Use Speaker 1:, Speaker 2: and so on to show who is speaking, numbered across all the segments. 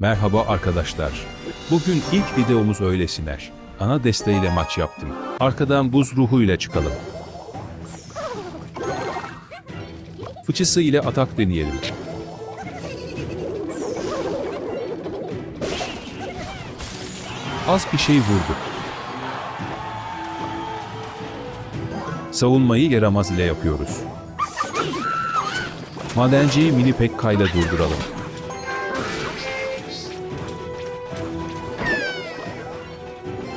Speaker 1: Merhaba arkadaşlar. Bugün ilk videomuz öylesine. Ana desteğiyle maç yaptım. Arkadan buz ruhuyla çıkalım. Fıçısı ile atak deneyelim. Az bir şey vurduk. Savunmayı yaramaz ile yapıyoruz. Madenciyi mini pekka ile durduralım.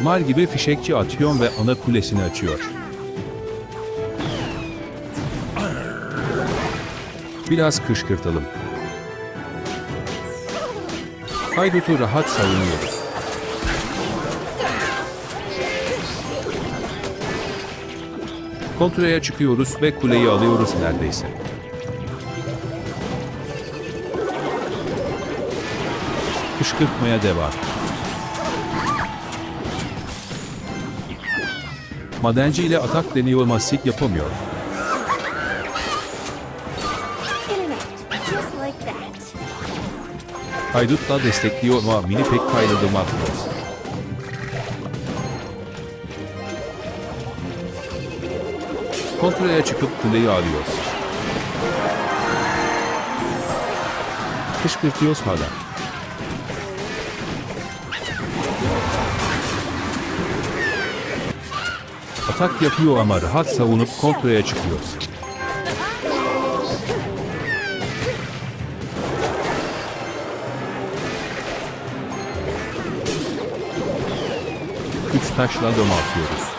Speaker 1: Mal gibi fişekçi atıyor ve ana kulesini açıyor. Biraz kışkırtalım. Haydut'u rahat savunuyoruz. Kontraya çıkıyoruz ve kuleyi alıyoruz neredeyse. Kışkırtmaya devam. Madenci ile atak deniyor ama sik yapamıyor.
Speaker 2: That.
Speaker 1: Haydut'la destekliyor ama mini pek kaynadı Matros. Kontraya çıkıp kuleyi alıyoruz. Kışkırtıyoruz hala. Atak yapıyor ama rahat savunup kontraya çıkıyoruz. Üç taşla dom atıyoruz.